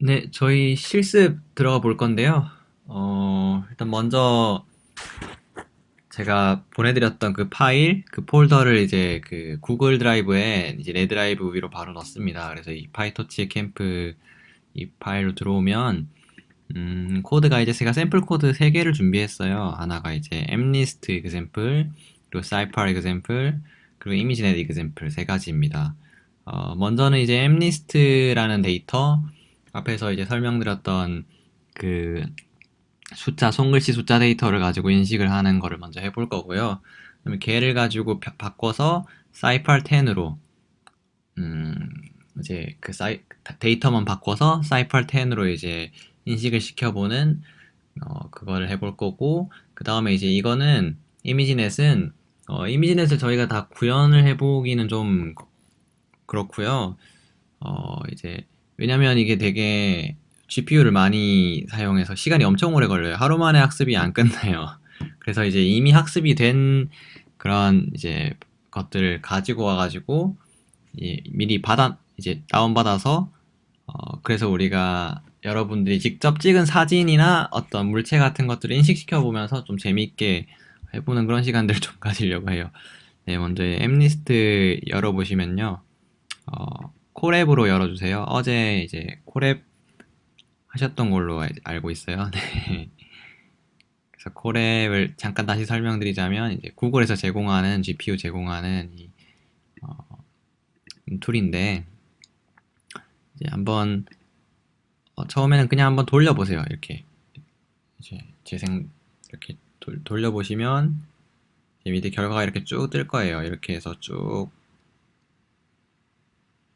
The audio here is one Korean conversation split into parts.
네, 저희 실습 들어가 볼 건데요. 어, 일단 먼저 제가 보내드렸던 그 파일, 그 폴더를 이제 그 구글 드라이브에 이제 내 드라이브 위로 바로 넣습니다. 그래서 이 파이토치의 캠프 이 파일로 들어오면 음, 코드가 이제 제가 샘플 코드 3개를 준비했어요. 하나가 이제 mlist example, 그리고 cypher example, 그리고 imagenet example 세 가지입니다. 어, 먼저는 이제 mlist라는 데이터, 앞에서 이제 설명드렸던 그 숫자, 손글씨 숫자 데이터를 가지고 인식을 하는 거를 먼저 해볼 거고요. 그다음에 걔를 가지고 바, 바꿔서 cypher 10으로 음, 이제 그 사이, 데이터만 바꿔서 cypher 10으로 이제 인식을 시켜보는 어, 그거를 해볼 거고 그 다음에 이제 이거는 이미지넷은 어, 이미지넷을 저희가 다 구현을 해보기는 좀 그렇고요. 어, 이제 왜냐면 이게 되게 GPU를 많이 사용해서 시간이 엄청 오래 걸려요. 하루 만에 학습이 안 끝나요. 그래서 이제 이미 학습이 된 그런 이제 것들을 가지고 와가지고 미리 받아 이제 다운받아서 어, 그래서 우리가 여러분들이 직접 찍은 사진이나 어떤 물체 같은 것들을 인식시켜 보면서 좀 재미있게 해보는 그런 시간들을 좀 가지려고 해요. 네, 먼저 엠리스트 열어보시면요. 어, 콜앱으로 열어주세요. 어제 이제 콜앱 하셨던 걸로 알고 있어요. 네. 그래서 콜앱을 잠깐 다시 설명드리자면 이제 구글에서 제공하는 GPU 제공하는 이, 어, 툴인데 이제 한번 어, 처음에는 그냥 한번 돌려보세요. 이렇게 이제 재생 이렇게 돌, 돌려보시면 밑에 결과가 이렇게 쭉 뜰 거예요. 이렇게 해서 쭉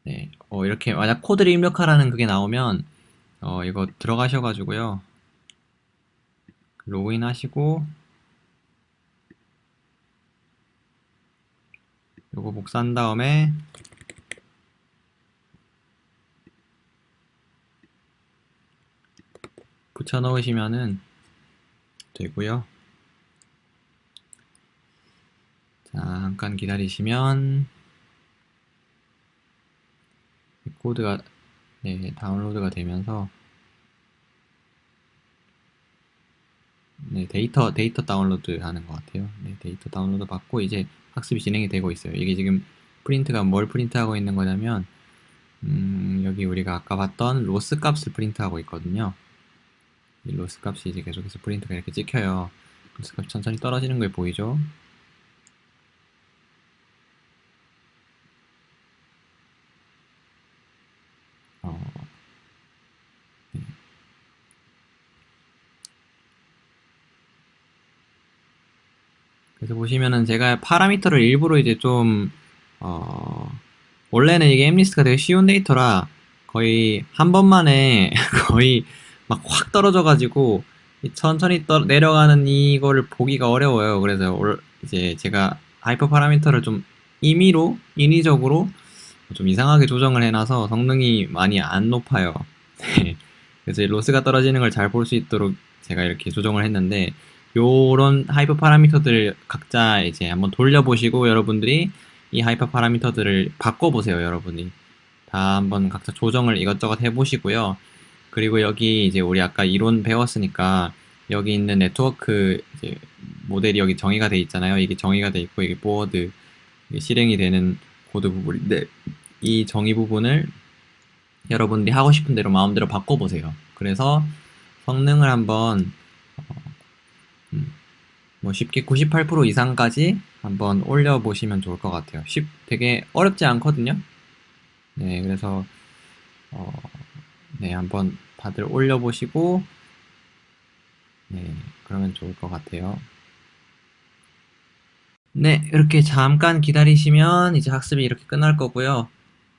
네, 어, 이렇게 만약 코드를 입력하라는 그게 나오면 어, 이거 들어가셔가지고요. 로그인 하시고 요거 복사한 다음에 붙여 넣으시면은 되고요. 자, 잠깐 기다리시면 코드가 네, 다운로드가 되면서 네, 데이터 데이터 다운로드 하는 것 같아요. 네, 데이터 다운로드 받고 이제 학습이 진행이 되고 있어요. 이게 지금 프린트가 뭘 프린트하고 있는 거냐면 음, 여기 우리가 아까 봤던 로스 값을 프린트하고 있거든요. 이 로스 값이 이제 계속해서 프린트가 이렇게 찍혀요. 로스 값이 천천히 떨어지는 게 보이죠? 그래서 보시면은 제가 파라미터를 일부러 이제 좀, 어, 원래는 이게 엠리스트가 되게 쉬운 데이터라 거의 한 번만에 거의 막 확 떨어져가지고 천천히 떠, 내려가는 이거를 보기가 어려워요. 그래서 이제 제가 하이퍼 파라미터를 좀 임의로, 인위적으로 좀 이상하게 조정을 해놔서 성능이 많이 안 높아요. 그래서 로스가 떨어지는 걸 잘 볼 수 있도록 제가 이렇게 조정을 했는데 요런 하이퍼 파라미터들 각자 이제 한번 돌려보시고 여러분들이 이 하이퍼 파라미터들을 바꿔보세요 여러분이. 다 한번 각자 조정을 이것저것 해보시고요. 그리고 여기 이제 우리 아까 이론 배웠으니까 여기 있는 네트워크 이제 모델이 여기 정의가 돼 있잖아요. 이게 정의가 돼 있고 이게 보어드 실행이 되는 코드 부분인데 이 정의 부분을 여러분들이 하고 싶은 대로 마음대로 바꿔보세요. 그래서 성능을 한번 뭐 쉽게 98% 이상까지 한번 올려보시면 좋을 것 같아요. 쉽, 되게 어렵지 않거든요. 네, 그래서 어, 네, 한번 다들 올려보시고 네, 그러면 좋을 것 같아요. 네, 이렇게 잠깐 기다리시면 이제 학습이 이렇게 끝날 거고요.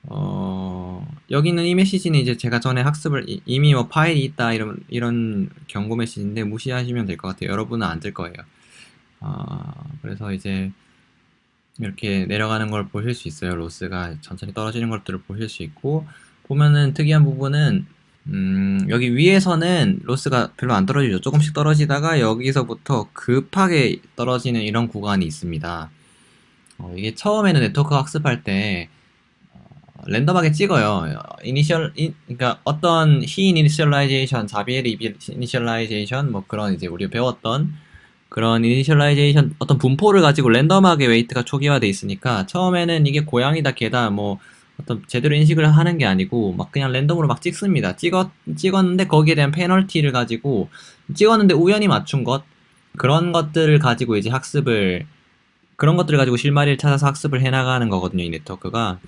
어, 여기 있는 이 메시지는 이제 제가 전에 학습을 이미 뭐 파일이 있다 이런 이런 경고 메시지인데 무시하시면 될 것 같아요. 여러분은 안 될 거예요. 어, 그래서 이제 이렇게 내려가는 걸 보실 수 있어요. 로스가 천천히 떨어지는 것들을 보실 수 있고 보면은 특이한 부분은 음, 여기 위에서는 로스가 별로 안 떨어지죠. 조금씩 떨어지다가 여기서부터 급하게 떨어지는 이런 구간이 있습니다. 어, 이게 처음에는 네트워크 학습할 때 어, 랜덤하게 찍어요. 이니셜, 이, 그러니까 어떤 히 이니셜라이제이션, 자비엘 이니셜라이제이션, 뭐 그런 이제 우리가 배웠던 그런 이니셜라이제이션 어떤 분포를 가지고 랜덤하게 웨이트가 초기화돼 있으니까 처음에는 이게 고양이다 개다 뭐 어떤 제대로 인식을 하는 게 아니고 막 그냥 랜덤으로 막 찍습니다. 찍었 찍었는데 거기에 대한 페널티를 가지고 찍었는데 우연히 맞춘 것 그런 것들을 가지고 이제 학습을 그런 것들을 가지고 실마리를 찾아서 학습을 해 나가는 거거든요, 이 네트워크가.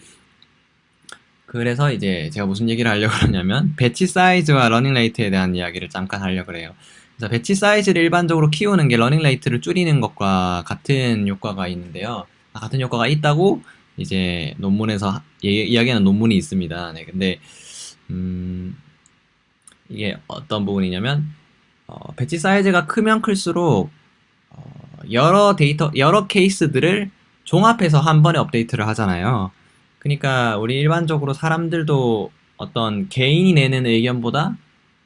그래서 이제 제가 무슨 얘기를 하려고 그러냐면 배치 사이즈와 러닝 레이트에 대한 이야기를 잠깐 하려고 그래요. 그래서 배치 사이즈를 일반적으로 키우는 게 러닝 레이트를 줄이는 것과 같은 효과가 있는데요. 아, 같은 효과가 있다고 이제 논문에서 하- 예- 이야기하는 논문이 있습니다. 네, 근데 음, 이게 어떤 부분이냐면 어, 배치 사이즈가 크면 클수록 어, 여러 데이터, 여러 케이스들을 종합해서 한 번에 업데이트를 하잖아요. 그러니까 우리 일반적으로 사람들도 어떤 개인이 내는 의견보다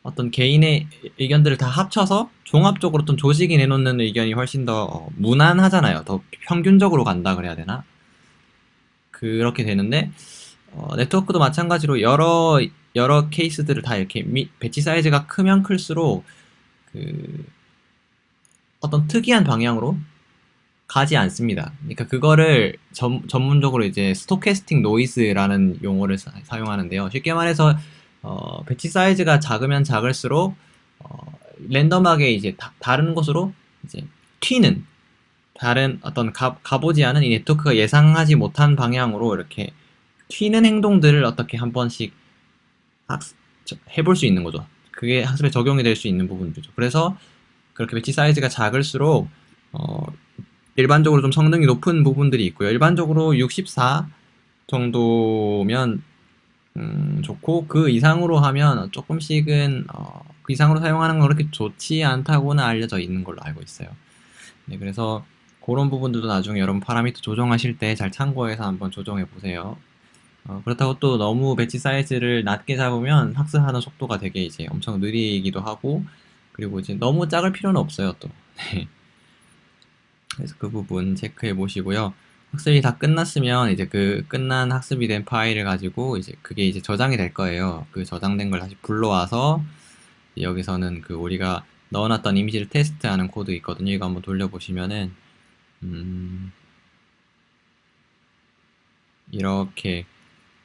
어떤 개인의 의견들을 다 합쳐서 종합적으로 어떤 조직이 내놓는 의견이 훨씬 더 어, 무난하잖아요. 더 평균적으로 간다 그래야 되나? 그렇게 되는데 어, 네트워크도 마찬가지로 여러 여러 케이스들을 다 이렇게 미- 배치 사이즈가 크면 클수록 그 어떤 특이한 방향으로 가지 않습니다. 그러니까 그거를 전, 전문적으로 이제 스토캐스틱 노이즈라는 용어를 사, 용하는데요 쉽게 말해서 어, 배치 사이즈가 작으면 작을수록 어, 랜덤하게 이제 다, 다른 곳으로 이제 튀는 다른 어떤 가, 가보지 않은 이 네트워크가 예상하지 못한 방향으로 이렇게 튀는 행동들을 어떻게 한 번씩 학습, 저- 해볼 수 있는 거죠. 그게 학습에 적용이 될 수 있는 부분들이죠. 그래서 그렇게 배치 사이즈가 작을수록 어, 일반적으로 좀 성능이 높은 부분들이 있고요. 일반적으로 64 정도면 음, 좋고 그 이상으로 하면 조금씩은 어, 그 이상으로 사용하는 건 그렇게 좋지 않다고는 알려져 있는 걸로 알고 있어요. 네, 그래서 그런 부분들도 나중에 여러분 파라미터 조정하실 때 잘 참고해서 한번 조정해 보세요. 어, 그렇다고 또 너무 배치 사이즈를 낮게 잡으면 학습하는 속도가 되게 이제 엄청 느리기도 하고 그리고 이제 너무 작을 필요는 없어요 또. 네. 그래서 그 부분 체크해 보시고요. 학습이 다 끝났으면 이제 그 끝난 학습이 된 파일을 가지고 이제 그게 이제 저장이 될 거예요. 그 저장된 걸 다시 불러와서 여기서는 그 우리가 넣어놨던 이미지를 테스트하는 코드 있거든요. 이거 한번 돌려보시면은 음, 이렇게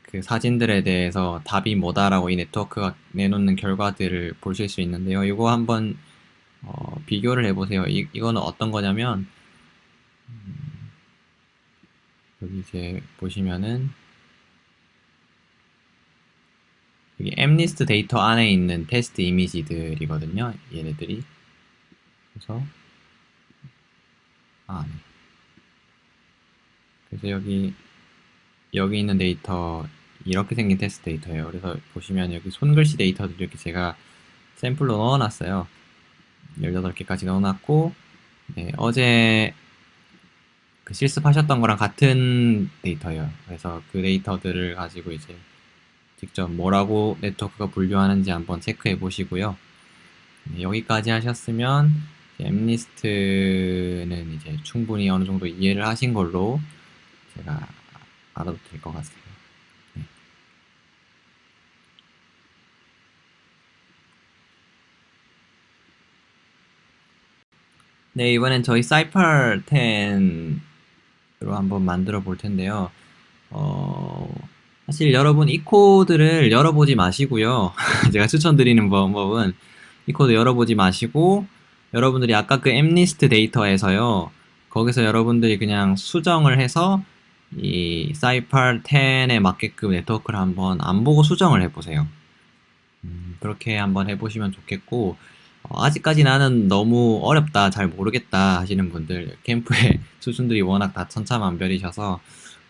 그 사진들에 대해서 답이 뭐다라고 이 네트워크가 내놓는 결과들을 보실 수 있는데요. 이거 한번 어, 비교를 해보세요. 이, 이거는 어떤 거냐면 음, 여기 이제 보시면은 여기 엠리스트 데이터 안에 있는 테스트 이미지들이거든요. 얘네들이 그래서 아, 네. 그래서 여기 여기 있는 데이터 이렇게 생긴 테스트 데이터예요. 그래서 보시면 여기 손글씨 데이터들 이렇게 제가 샘플로 넣어놨어요. 18개까지 넣어놨고 네, 어제 그 실습하셨던 거랑 같은 데이터예요. 그래서 그 데이터들을 가지고 이제 직접 뭐라고 네트워크가 분류하는지 한번 체크해 보시고요. 네, 여기까지 하셨으면 엠리스트는 이제 충분히 어느 정도 이해를 하신 걸로 제가 알아도 될 것 같아요. 네. 네, 이번엔 저희 사이퍼 10으 로 한번 만들어 볼 텐데요. 어, 사실 여러분 이 코드를 열어보지 마시고요. 제가 추천드리는 방법은 이 코드 열어보지 마시고 여러분들이 아까 그 엠리스트 데이터에서요. 거기서 여러분들이 그냥 수정을 해서 이 사이퍼 10에 맞게끔 네트워크를 한번 안 보고 수정을 해보세요. 음, 그렇게 한번 해보시면 좋겠고 어, 아직까지 나는 너무 어렵다, 잘 모르겠다 하시는 분들 캠프의 수준들이 워낙 다 천차만별이셔서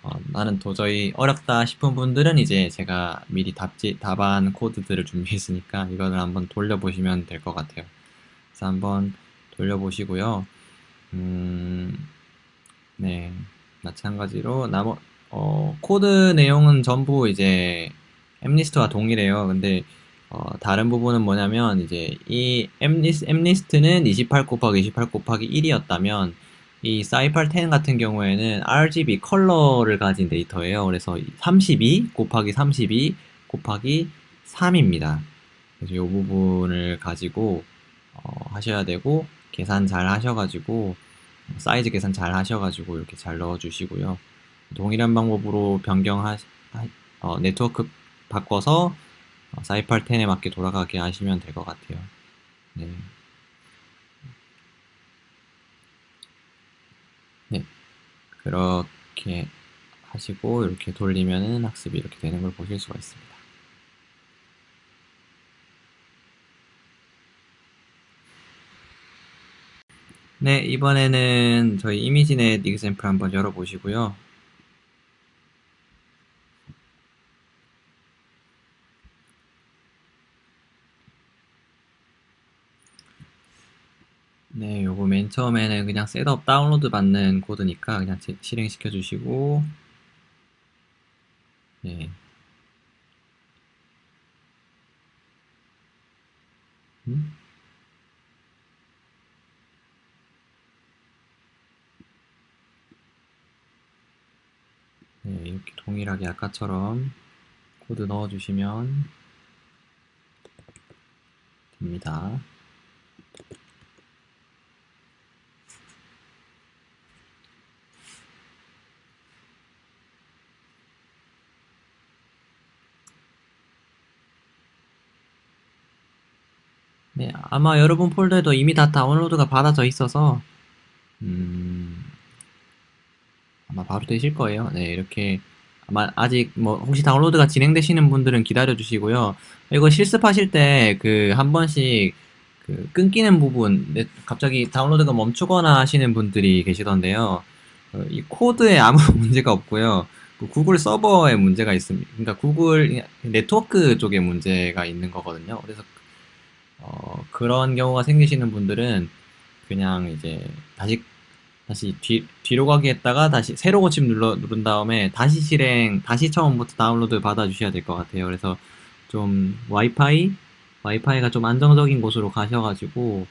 어, 나는 도저히 어렵다 싶은 분들은 이제 제가 미리 답지, 답안 코드들을 준비했으니까 이거를 한번 돌려보시면 될 것 같아요. 그래서 한번 돌려보시고요. 음, 네. 마찬가지로 나머 어, 코드 내용은 전부 이제 엠리스트와 동일해요. 근데 어, 다른 부분은 뭐냐면 이제 이 엠리스트는 28 곱하기 28 곱하기 1이었다면 이 사이팔 10 같은 경우에는 RGB 컬러를 가진 데이터예요. 그래서 32 곱하기 32 곱하기 3입니다. 그래서 이 부분을 가지고 어, 하셔야 되고 계산 잘 하셔가지고 사이즈 계산 잘 하셔가지고 이렇게 잘 넣어주시고요. 동일한 방법으로 변경하 어, 네트워크 바꿔서 어, 사이팔 10에 맞게 돌아가게 하시면 될 것 같아요. 네. 네. 그렇게 하시고 이렇게 돌리면은 학습이 이렇게 되는 걸 보실 수가 있습니다. 네, 이번에는 저희 이미지넷 익샘플 한번 열어보시고요. 네, 요거 맨 처음에는 그냥 셋업 다운로드 받는 코드니까 그냥 실행시켜 주시고 네. 음? 네, 이렇게 동일하게 아까처럼 코드 넣어주시면 됩니다. 네, 아마 여러분 폴더에도 이미 다 다운로드가 받아져 있어서 음, 아마 바로 되실 거예요. 네, 이렇게 아마 아직 뭐 혹시 다운로드가 진행되시는 분들은 기다려 주시고요. 이거 실습하실 때 그 한 번씩 그 끊기는 부분 네, 갑자기 다운로드가 멈추거나 하시는 분들이 계시던데요. 어, 이 코드에 아무 문제가 없고요. 그 구글 서버에 문제가 있습니다. 그러니까 구글 네트워크 쪽에 문제가 있는 거거든요. 그래서 어, 그런 경우가 생기시는 분들은 그냥 이제 다시 다시 뒤, 뒤로 가기 했다가 다시 새로 고침 눌러 누른 다음에 다시 실행 다시 처음부터 다운로드 받아 주셔야 될 것 같아요. 그래서 좀 와이파이 와이파이가 좀 안정적인 곳으로 가셔가지고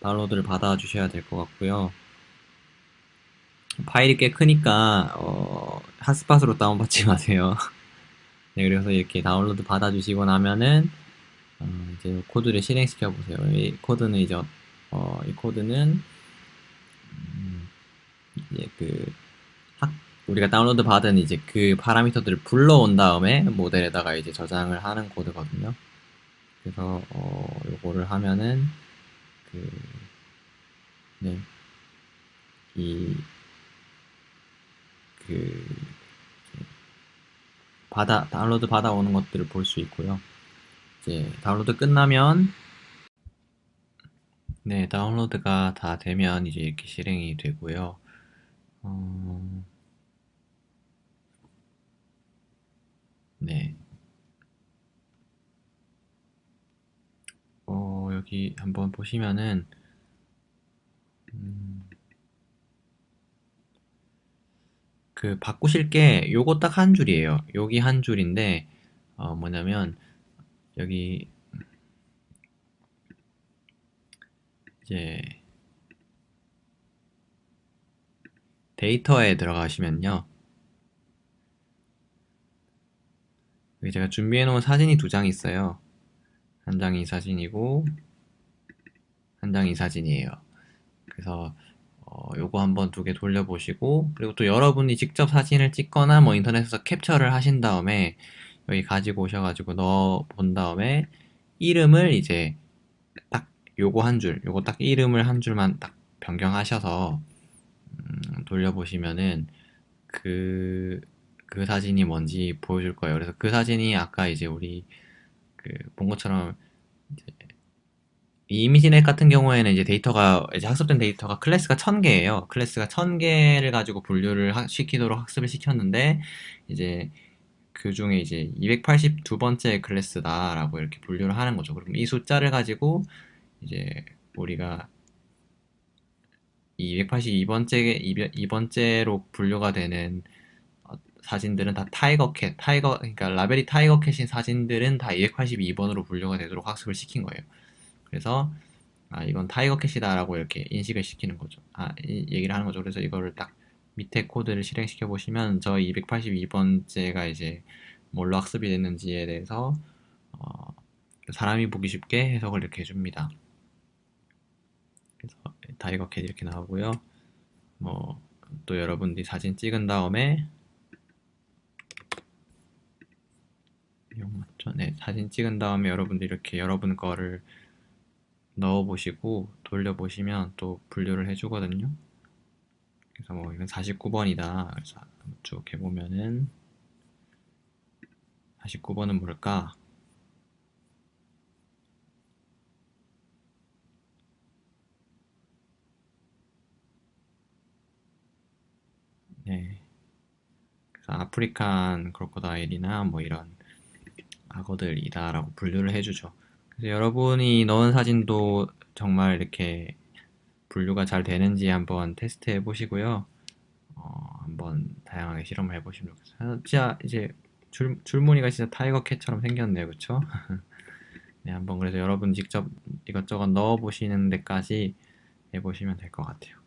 다운로드를 받아 주셔야 될 것 같고요. 파일이 꽤 크니까 어, 핫스팟으로 다운받지 마세요. 네 그래서 이렇게 다운로드 받아 주시고 나면은 어, 이제 코드를 실행시켜 보세요 이 코드는 이제 어, 이 코드는 이제 그 학, 우리가 다운로드 받은 이제 그 파라미터들을 불러온 다음에 모델에다가 이제 저장을 하는 코드거든요. 그래서 어, 요거를 하면은 그 네. 이 그 받아 다운로드 받아오는 것들을 볼 수 있고요. 이제 다운로드 끝나면 네, 다운로드가 다 되면 이제 이렇게 실행이 되고요. 어... 네. 어, 여기 한번 보시면은, 음... 그 바꾸실 게 요거 딱 한 줄이에요. 여기 한 줄인데, 어, 뭐냐면, 여기, 이제, 데이터에 들어가시면요. 여기 제가 준비해 놓은 사진이 두 장 있어요. 한 장이 사진이고 한 장이 사진이에요. 그래서 어, 요거 한번 두 개 돌려보시고 그리고 또 여러분이 직접 사진을 찍거나 뭐 인터넷에서 캡처를 하신 다음에 여기 가지고 오셔가지고 넣어 본 다음에 이름을 이제 딱 요거 한 줄, 요거 딱 이름을 한 줄만 딱 변경하셔서 음, 돌려보시면은 그, 그 사진이 뭔지 보여줄 거예요. 그래서 그 사진이 아까 이제 우리 그 본 것처럼 이 이미지넷 같은 경우에는 이제 데이터가 이제 학습된 데이터가 클래스가 1000개예요. 클래스가 1000개를 가지고 분류를 하, 시키도록 학습을 시켰는데 이제 그 중에 이제 282번째 클래스다라고 이렇게 분류를 하는 거죠. 그럼 이 숫자를 가지고 이제 우리가 이 282번째 2번째로 분류가 되는 어, 사진들은 다 타이거 캣, 타이거 그러니까 라벨이 타이거 캣인 사진들은 다 282번으로 분류가 되도록 학습을 시킨 거예요. 그래서 아, 이건 타이거 캣이다라고 이렇게 인식을 시키는 거죠. 아, 이- 얘기를 하는 거죠. 그래서 이거를 딱 밑에 코드를 실행시켜 보시면 저 282번째가 이제 뭘로 학습이 됐는지에 대해서 어, 사람이 보기 쉽게 해석을 이렇게 해줍니다. 그래서 타이거 캣 이렇게 나오고요. 뭐 또 여러분들이 사진 찍은 다음에 맞죠? 네, 사진 찍은 다음에 여러분들 이렇게 여러분 거를 넣어 보시고 돌려 보시면 또 분류를 해주거든요. 그래서 뭐 이건 49번이다. 그래서 쭉 해보면은 49번은 뭘까? 네. 그래서 아프리칸 크로코다일이나 뭐 이런 악어들이다라고 분류를 해주죠. 그래서 여러분이 넣은 사진도 정말 이렇게 분류가 잘 되는지 한번 테스트 해 보시고요. 어, 한번 다양하게 실험을 해 보시면 좋겠어요. 진짜 이제 줄, 줄무늬가 진짜 타이거 캣처럼 생겼네요. 그쵸? 네, 한번 그래서 여러분 직접 이것저것 넣어 보시는 데까지 해 보시면 될 것 같아요.